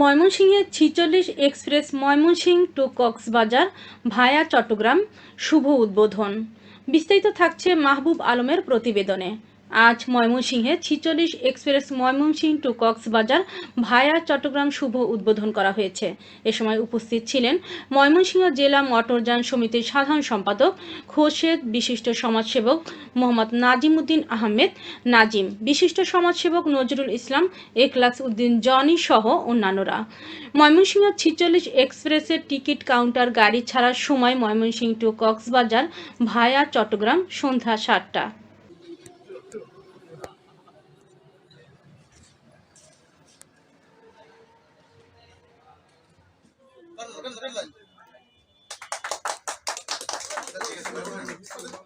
ময়মনসিংহে ছিচল্লিশ express Mymensingh to Cox's Bazar via Chattogram, শুভ উদ্বোধন। বিস্তারিত থাকছে মাহবুব আলমের প্রতিবেদনে। আজ ময়মনসিংহে ছিচল্লিশ express Mymensingh to Cox's Bazar via Chattogram শুভ উদ্বোধন করা হয়েছে। এ সময় উপস্থিত ছিলেন ময়মনসিংহ জেলা মোটরযান সমিতির সাধারণ সম্পাদক, খোরশেদ বিশিষ্ট সমাজসেবক মোহাম্মদ নাজিম উদ্দিন আহমেদ, নাজিম বিশিষ্ট সমাজসেবক নজরুল ইসলাম, এখলাস উদ্দিন জনি সহ অন্যান্যরা। ময়মনসিংহ ছিচল্লিশ এক্সপ্রেসের টিকিট কাউন্টার গাড়ি ছাড়ার সময় ময়মনসিংহ টু কক্সবাজার ভায়া চট্টগ্রাম সন্ধ্যা সাতটা। 这个这个这个